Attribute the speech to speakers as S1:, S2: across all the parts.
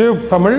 S1: Tube Tamil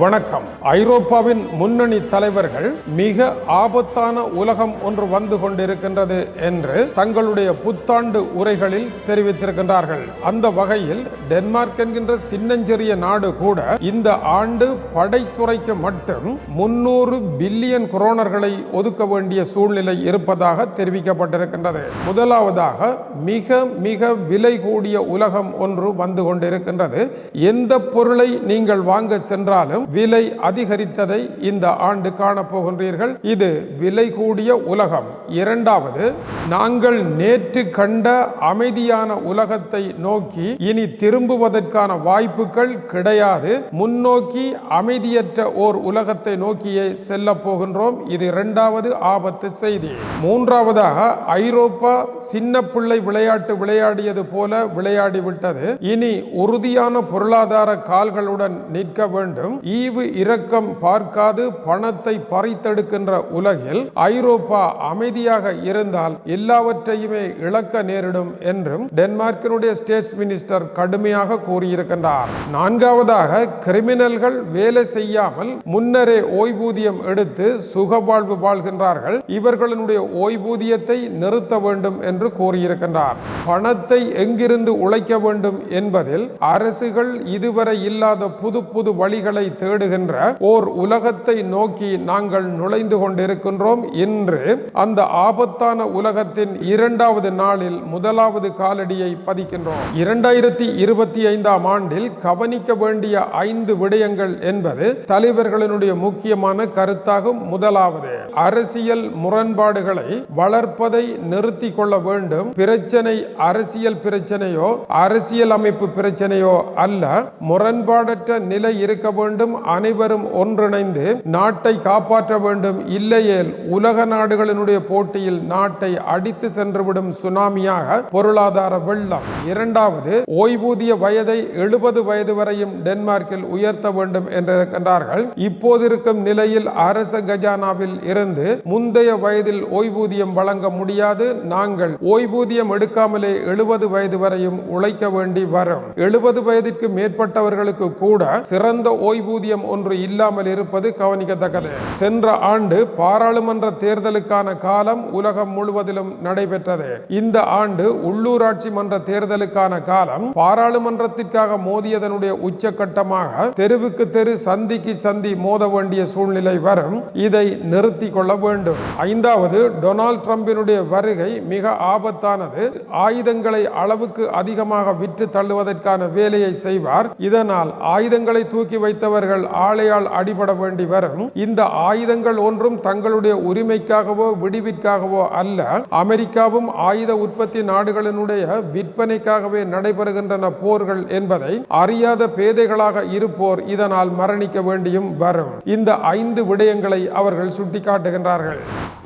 S1: வணக்கம். ஐரோப்பாவின் முன்னணி தலைவர்கள் மிக ஆபத்தான உலகம் ஒன்று வந்து கொண்டிருக்கின்றது என்று தங்களுடைய புத்தாண்டு உரைகளில் தெரிவித்திருக்கின்றார்கள். அந்த வகையில் டென்மார்க் என்கின்ற சின்னஞ்சிறிய நாடு கூட இந்த ஆண்டு படைத்துறைக்கு மட்டும் முன்னூறு பில்லியன் குரோனர்களை ஒதுக்க வேண்டிய சூழ்நிலை இருப்பதாக தெரிவிக்கப்பட்டிருக்கின்றது. முதலாவதாக மிக மிக விலை கூடிய உலகம் ஒன்று வந்து கொண்டிருக்கின்றது. எந்த பொருளை நீங்கள் வாங்க சென்றாலும் விலை அதிகரித்ததை இந்த ஆண்டு காணப்போகின்றீர்கள் இது விலை கூடிய உலகம். இரண்டாவது நாங்கள் நேற்று கண்ட அமைதியான உலகத்தை நோக்கி இனி திரும்புவதற்கான வாய்ப்புகள் கிடையாது. முன்னோக்கி அமைதியற்ற ஓர் உலகத்தை நோக்கியே செல்ல போகின்றோம். இது இரண்டாவது ஆபத்து செய்தி. மூன்றாவதாக ஐரோப்பா சின்ன பிள்ளை விளையாட்டு விளையாடியது போல விளையாடி விட்டது இனி உறுதியான பொருளாதார கால்களுடன் நிற்க வேண்டும். ஈவு இரக்கம் பார்க்காது பணத்தை பறித்தெடுக்கின்ற உலகில் ஐரோப்பா அமைதியாக இருந்தால் எல்லாவற்றையுமே இழக்க நேரிடும் என்றும் டென்மார்க்கினுடைய ஸ்டேட்ஸ் மினிஸ்டர் கடுமையாக கூறியிருக்கின்றார். நான்காவதாக கிரிமினல்கள் வேலை செய்யாமல் முன்னரே ஓய்வூதியம் எடுத்து சுகவாழ்வு வாழ்கின்றார்கள். இவர்களுடைய ஓய்வூதியத்தை நிறுத்த வேண்டும் என்று கூறியிருக்கின்றார். பணத்தை எங்கிருந்து உழைக்க வேண்டும் என்பதில் அரசுகள் இதுவரை இல்லாத புது புது வழிகளை தேடுகின்ற ஓர் உலகத்தை நோக்கி நாங்கள் நுழைந்து கொண்டிருக்கின்றோம் இன்று. அந்த ஆபத்தான உலகத்தின் இரண்டாவது நாளில் முதலாவது காலடியை பதிக்கின்றோம். இரண்டாயிரத்தி இருபத்தி ஐந்தாம் ஆண்டில் கவனிக்க வேண்டிய ஐந்து விடயங்கள் என்பது தலைவர்களினுடைய முக்கியமான கருத்தாகும். முதலாவது அரசியல் முரண்பாடுகளை வளர்ப்பதை நிறுத்தி கொள்ள வேண்டும். பிரச்சனை அரசியல் பிரச்சனையோ அரசியல் அமைப்பு பிரச்சனையோ அல்ல முரண்பாடற்ற நிலை இருக்க வேண்டும். அனைவரும் ஒன்றிணைந்து நாட்டை காப்பாற்ற வேண்டும். இல்லையேல் உலக நாடுகளினுடைய போட்டியில் நாட்டை அடித்து சென்றுவிடும் சுனாமியாக பொருளாதார வெள்ளம். இரண்டாவது ஓய்வூதிய வயதை எழுபது வயது வரையும் டென்மார்க்கில் உயர்த்த வேண்டும் என்றிருக்கின்றார்கள். இப்போது இருக்கும் நிலையில் அரச கஜானாவில் இருந்து முந்தைய வயதில் ஓய்வூதியம் வழங்க முடியாது. நாங்கள் ஓய்வூதியம் எடுக்காமலே எழுபது வயது வரையும் உழைக்க வேண்டி வரும். எழுபது வயதிற்கு மேற்பட்டவர்களுக்கு கூட சிறந்த ஓய்வூதியம் ஒன்று இல்லாமல் இருப்பது கவனிக்கத்தக்கது. சென்ற ஆண்டு பாராளுமன்ற தேர்தலுக்கான காலம் உலகம் முழுவதிலும் நடைபெற்றது. இந்த ஆண்டு உள்ளூராட்சி மன்ற தேர்தலுக்கான காலம் பாராளுமன்றத்திற்காக மோதியதனுடைய உச்சகட்டமாக தெருவுக்கு தெரு சந்திக்கு சந்தி மோத வேண்டிய சூழ்நிலை வரும். இதை நிறுத்தி கொள்ள வேண்டும். ஐந்தாவது டொனால்ட் ட்ரம்பினுடைய வருகை மிக ஆபத்தானது. ஆயுதங்களை அளவுக்கு அதிகமாக விற்று தள்ளுவதற்கான வேலையை செய்வார். இதனால் ஆயுதங்களை தூக்கி வைத்தவர் இவர்கள் ஆலையால் அடிபட வேண்டி வரும். இந்த ஆயுதங்கள் ஒன்றும் தங்களுடைய உரிமைக்காகவோ விடுவிற்காகவோ அல்ல. அமெரிக்காவும் ஆயுத உற்பத்தி நாடுகளினுடைய விற்பனைக்காகவே நடைபெறுகின்றன போர்கள் என்பதை அறியாத பேதைகளாக இருப்போர் இதனால் மரணிக்க வேண்டியும் வரும். இந்த ஐந்து விடயங்களை அவர்கள் சுட்டிக்காட்டுகின்றார்கள்.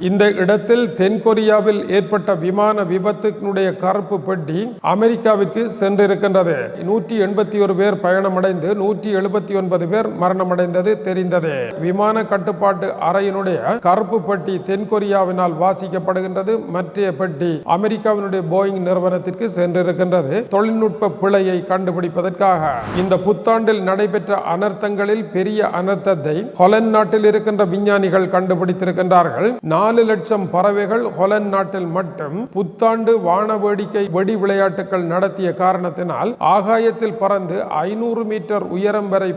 S1: இந்த இடத்தில் தென்கொரியாவில் ஏற்பட்ட விமான விபத்தினுடைய கருப்பு பெட்டி அமெரிக்காவிற்கு சென்றிருக்கின்றது. நூற்றி எண்பத்தி ஒரு பேர் பயணமடைந்து நூற்றி எழுபத்தி ஒன்பது பேர் மரணமடைந்தது தெரிந்தது. விமான கட்டுப்பாட்டு அறையினுடைய கருப்பு பெட்டி தென்கொரியாவினால் வாசிக்கப்படுகின்றது. மற்ற பெட்டி அமெரிக்காவினுடைய போயிங் நிறுவனத்திற்கு சென்றிருக்கின்றது. தொழில்நுட்ப பிழையை கண்டுபிடிப்பதற்காக. இந்த புத்தாண்டில் நடைபெற்ற அனர்த்தங்களில் பெரிய அனர்த்தத்தை ஹொலன் நாட்டில் இருக்கின்ற விஞ்ஞானிகள் கண்டுபிடித்திருக்கின்றார்கள். நாலு லட்சம் பறவைகள் ஹொலன் நாட்டில் மட்டும் புத்தாண்டு வான வேடிக்கை வெடி விளையாட்டுகள் நடத்திய காரணத்தினால் ஆகாயத்தில் பறந்து ஐநூறு மீட்டர் உயரம் வரை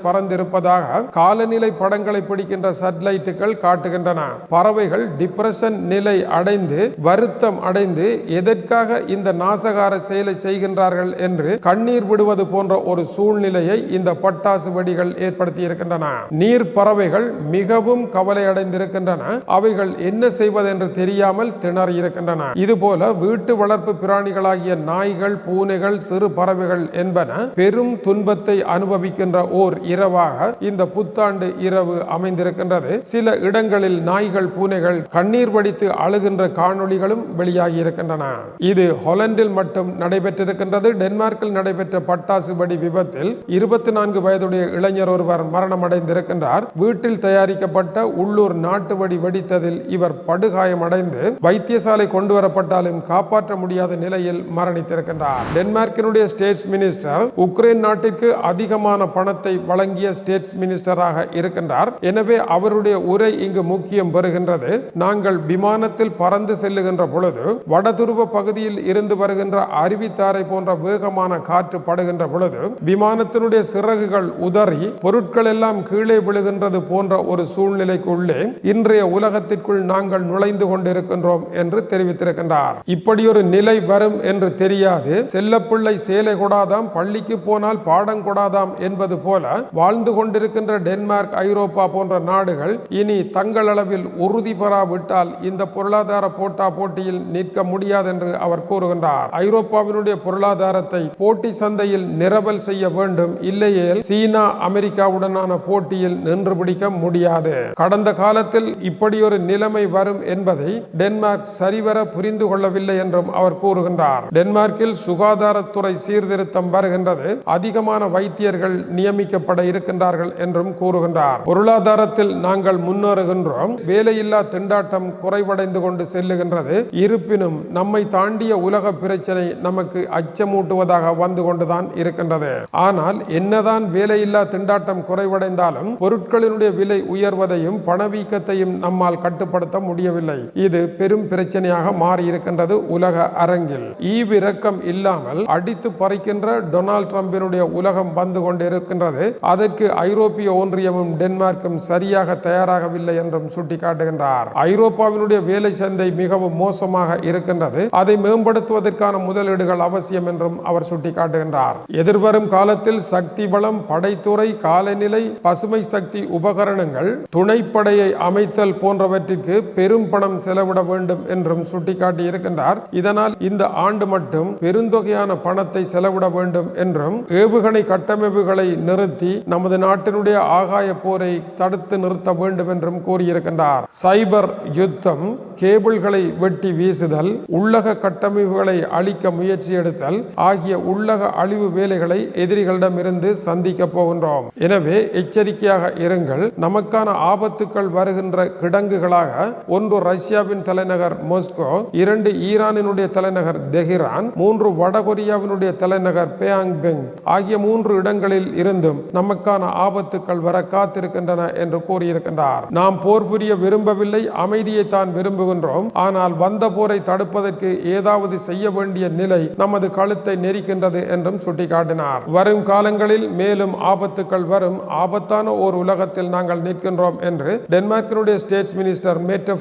S1: இருப்பதாக காலநிலை படங்களை பிடிக்கின்ற சட்டலைட்டுகள் காட்டுகின்றன. பறவைகள் டிப்ரெஷன் நிலை அடைந்து வருத்தம் அடைந்து எதற்காக இந்த நாசகார செயலை செய்கின்றார்கள் என்று கண்ணீர் விடுவது போன்ற ஒரு சூழ்நிலையை இந்த பட்டாசு வெடிகள் ஏற்படுத்தி இருக்கின்றன நீர் பறவைகள் மிகவும் கவலை அடைந்திருக்கின்றன அவைகள் என்ன செய்வதென்று தெரியாமல் திணறி இருக்கின்றன. இதுபோல வீட்டு வளர்ப்பு பிராணிகளாகிய நாய்கள் பூனைகள் சிறு பறவைகள் என்பன பெரும் துன்பத்தை அனுபவிக்கின்ற ஓர் இரவாக இந்த புத்தாண்டு இரவு அமைந்திருக்கின்றது. சில இடங்களில் நாய்கள் பூனைகள் கண்ணீர் வடித்து அழுகின்ற காணொளிகளும் வெளியாகி இருக்கின்றன. இது ஹொலண்டில் மட்டும் நடைபெற்றிருக்கின்றது. டென்மார்க்கில் நடைபெற்ற பட்டாசு வெடி விபத்தில் இருபத்தி நான்கு வயதுடைய இளைஞர் ஒருவர் மரணமடைந்திருக்கின்றார். வீட்டில் தயாரிக்கப்பட்ட உள்ளூர் நாட்டு வடி வெடித்ததில் இவர் படுகாயமடைந்து வைத்தியசாலை கொண்டு வரப்பட்டாலும் காப்பாற்ற முடியாத நிலையில் மரணித்திருக்கின்றார். டென்மார்க்கினுடைய ஸ்டேட்ஸ் மினிஸ்டர் உக்ரைன் நாட்டிற்கு அதிகமான பணத்தை வழங்கிய ஸ்டேட் ஸ்டேட்ஸ் மினிஸ்டராக இருக்கின்றார். எனவே அவருடைய உரை இங்கு முக்கியம் பெறுகின்றது. நாங்கள் விமானத்தில் பறந்து செல்லுகின்ற பொழுது வடதுருவ பகுதியில் இருந்து வருகின்ற அருவித்தாரை போன்ற வேகமான காற்று படுகின்ற பொழுது விமானத்தினுடைய சிறகுகள் உதறி பொருட்கள் எல்லாம் கீழே விழுகின்றது போன்ற ஒரு சூழ்நிலைக்குள்ளே இன்றைய உலகத்திற்குள் நாங்கள் நுழைந்து கொண்டிருக்கின்றோம் என்று தெரிவித்திருக்கின்றார். இப்படி ஒரு நிலை வரும் என்று தெரியாது. செல்லப்பிள்ளை சேலை கொடாதாம் பள்ளிக்கு போனால் பாடம் கொடாதாம் என்பது போல வாழ்ந்து கொண்டு கொண்டிருக்கின்ற டென்மார்க் ஐரோப்பா போன்ற நாடுகள் இனி தங்கள் அளவில் உறுதி பெறாவிட்டால் இந்த பொருளாதார போட்டா போட்டியில் நிற்க முடியாது என்று அவர் கூறுகின்றார். ஐரோப்பாவினுடைய பொருளாதாரத்தை போட்டி சந்தையில் நிரவல் செய்ய வேண்டும். இல்லையேல் சீனா அமெரிக்காவுடனான போட்டியில் நின்று பிடிக்க முடியாது. கடந்த காலத்தில் இப்படி ஒரு நிலைமை வரும் என்பதை டென்மார்க் சரிவர புரிந்து கொள்ளவில்லை என்றும் அவர் கூறுகின்றார். டென்மார்க்கில் சுகாதாரத்துறை சீர்திருத்தம் வருகின்றது. அதிகமான வைத்தியர்கள் நியமிக்கப்பட இருக்கின்றார்கள் என்றும் கூறுகின்றார். பொருளாதாரத்தில் நாங்கள் முன்னேறுகின்றோம். வேலையில்லா திண்டாட்டம் குறைவடைந்து கொண்டு செல்லுகின்றது. இருப்பினும் நம்மை தாண்டிய உலக பிரச்சனை நமக்கு அச்சமூட்டுவதாக வந்து கொண்டுதான் இருக்கின்றது. ஆனால் என்னதான் வேலையில்லா திண்டாட்டம் குறைவடைந்தாலும் பொருட்களினுடைய விலை உயர்வதையும் பணவீக்கத்தையும் நம்மால் கட்டுப்படுத்த முடியவில்லை. இது பெரும் பிரச்சனையாக மாறி இருக்கின்றது உலக அரங்கில். ஈவிரக்கம் இல்லாமல் அடித்து பறிக்கின்ற டொனால்ட் ட்ரம்பினுடைய உலகம் வந்து கொண்டிருக்கின்றது. அதற்கு ஐரோப்பிய ஒன்றியமும் டென்மார்க்கும் சரியாக தயாராகவில்லை என்றும் சுட்டிக்காட்டுகின்றார். ஐரோப்பாவினுடைய வேலை சந்தை மிகவும் மோசமாக இருக்கின்றது. அதை மேம்படுத்துவதற்கான முதலீடுகள் அவசியம் என்றும் அவர் சுட்டிக்காட்டுகின்றார். எதிர்வரும் காலத்தில் சக்தி பலம் படைத்துறை காலநிலை பசுமை சக்தி உபகரணங்கள் துணைப்படையை அமைத்தல் போன்றவற்றிற்கு பெரும் பணம் செலவிட வேண்டும் என்றும் சுட்டிக்காட்டி இருக்கின்றார் இதனால் இந்த ஆண்டு மட்டும் பெருந்தொகையான பணத்தை செலவிட வேண்டும் என்றும் ஏவுகணை கட்டமைப்புகளை நிறுத்தி நமது நாட்டினுடைய ஆகாய போரை தடுத்து நிறுத்த வேண்டும் என்றும் கூறியிருக்கின்றார். சைபர் யுத்தம் கேபிள்களை வெட்டி வீசுதல் உள்ளக கட்டமைப்புகளை அழிக்க முயற்சி எடுத்தல் ஆகிய உள்ளக அழிவு வேலைகளை எதிரிகளிடமிருந்து சந்திக்க போகின்றோம். எனவே எச்சரிக்கையாக இருங்கள். நமக்கான ஆபத்துக்கள் வருகின்ற கிடங்குகளாக ஒன்று ரஷ்யாவின் தலைநகர் மோஸ்கோ இரண்டு ஈரானினுடைய தலைநகர் தெஹிரான் மூன்று வடகொரியாவினுடைய தலைநகர் பேயாங்பெங் ஆகிய மூன்று இடங்களில் இருந்தும் நமக்கான ஆபத்துக்கள் வர காத்திருக்கின்றன என்று கூறியிருக்கின்றார். நாம் போர் புரிய விரும்பவில்லை அமைதியை தான் விரும்புகின்றோம் ஆனால் வந்த போரை தடுப்பதற்கு ஏதாவது செய்ய வேண்டிய நிலை நமது கழுத்தை நெரிக்கின்றது என்றும் சுட்டிக்காட்டினார். வரும் காலங்களில் மேலும் ஆபத்துக்கள் வரும். ஆபத்தான ஓர் உலகத்தில் நாங்கள் நிற்கின்றோம் என்று டென்மார்க்கினுடைய ஸ்டேட் மினிஸ்டர் மேட்ட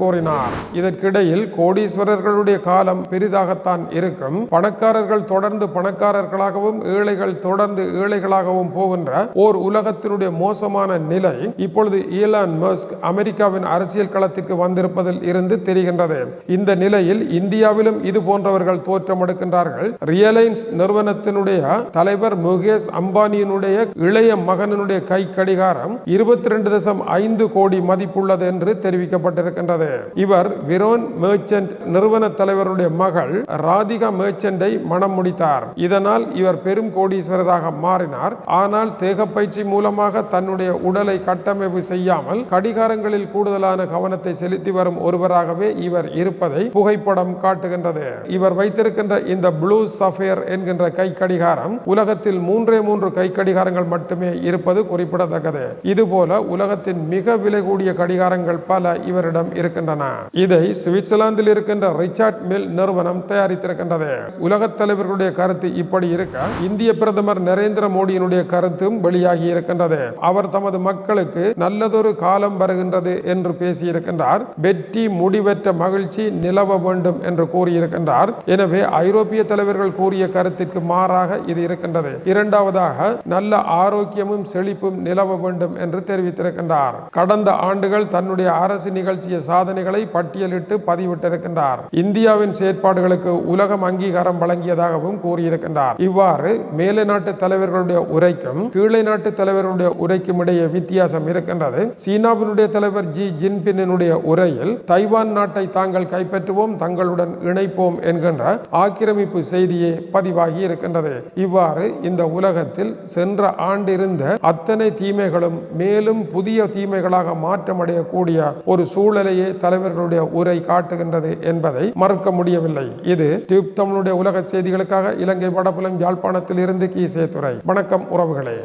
S1: கூறினார். இதற்கிடையில் கோடீஸ்வரர்களுடைய காலம் பெரிதாகத்தான் இருக்கும். பணக்காரர்கள் தொடர்ந்து பணக்காரர்களாகவும் ஏழைகள் தொடர்ந்து ஏழைகளாகவும் போகின்ற ஓர் உலகத்தினுடைய மோசமான நிலை இப்பொழுது ஈலான் மஸ்க் அமெரிக்காவின் அரசியல் களத்திற்கு வந்திருப்பது என்பதில் இருந்து தெரிகின்றது. இந்த நிலையில் இந்தியாவிலும் இது போன்றவர்கள் தோற்றம் எடுக்கின்றார்கள். ரியலைன்ஸ் நிறுவனத்தினுடைய தலைவர் முகேஷ் அம்பானியினுடைய இளைய மகனினுடைய கை கடிகாரம் இருபத்தி ரெண்டு தசம் ஐந்து கோடி மதிப்புள்ளது என்று தெரிவிக்கப்பட்டிருக்கின்றது. இவர் விரோன் மேர்ச்சன்ட் நிறுவன தலைவருடைய மகள் ராதிகா மேர்ச்சண்டை மனம் முடித்தார். இதனால் இவர் பெரும் கோடீஸ்வரராக மாறினார். ஆனால் தேகப்பயிற்சி மூலமாக தன்னுடைய உடலை கட்டமைப்பு செய்யாமல் கடிகாரங்களில் கூடுதலான கவனத்தை செலுத்தி வரும் ஒருவராகவே இவர் இருப்பதை புகைப்படம் காட்டுகின்றது. இவர் வைத்திருக்கின்ற இந்த ப்ளூ சஃபேர் என்கின்ற கை கடிகாரம் உலகத்தில் மூன்றே மூன்று கை கடிகாரங்கள் மட்டுமே இருப்பது குறிப்பிடத்தக்கது. இதுபோல உலகத்தின் மிக விலை கூடிய கடிகாரங்கள் பல இவரிடம் இருக்கின்றன. இதை சுவிட்சர்லாந்தில் இருக்கின்ற ரிச்சார்ட் மில் நிறுவனம் தயாரித்திருக்கின்றது. உலக தலைவர்களுடைய கருத்து இப்படி இருக்க இந்திய பிரதமர் நரேந்திர மோடியினுடைய கருத்தும் வெளியாகி இருக்கின்றது. அவர் தமது மக்களுக்கு நல்லதொரு காலம் வருகின்றது என்று பேசியிருக்கின்றார். வெற்றி முடிவற்ற மகிழ்ச்சி நிலவ வேண்டும் என்று கூறியிருக்கின்றார். எனவே ஐரோப்பிய தலைவர்கள் கூறிய கருத்திற்கு மாறாக இது இருக்கின்றது. இரண்டாவதாக நல்ல ஆரோக்கியமும் செழிப்பும் நிலவ வேண்டும் என்று தெரிவித்திருக்கின்றார். கடந்த ஆண்டுகள் தன்னுடைய அரசு நிகழ்ச்சிய சாதனைகளை பட்டியலிட்டு பதிவிட்டிருக்கின்றார். இந்தியாவின் செயற்பாடுகளுக்கு உலகம் அங்கீகாரம் வழங்கியதாகவும் கூறியிருக்கின்றார். இவ்வாறு மேலை நாட்டு தலைவர்களுடைய உரைக்கும் கீழே நாட்டு தலைவர்களுடைய உரைக்கும் இடையே வித்தியாசம் இருக்கின்றது. சீனாவினுடைய தலைவர் ஜி ஜின்பின்னுடைய உரையில் தைவான் நாட்டை தாங்கள் கைப்பற்றுவோம் தங்களுடன் இணைப்போம் என்கின்ற ஆக்கிரமிப்பு செய்தியே பதிவாகி இருக்கின்றது. இவ்வாறு இந்த உலகத்தில் சென்ற ஆண்டிருந்த அத்தனை தீமைகளும் மேலும் புதிய தீமைகளாக மாற்றமடையக்கூடிய ஒரு சூழலையே தலைவர்களுடைய உரை காட்டுகின்றது என்பதை மறுக்க முடியவில்லை. இது டியூப் தமிழுடைய உலக செய்திகளுக்காக இலங்கை வடபுலம் யாழ்ப்பாணத்தில் இருந்து கீசே துறை வணக்கம் உறவுகளே.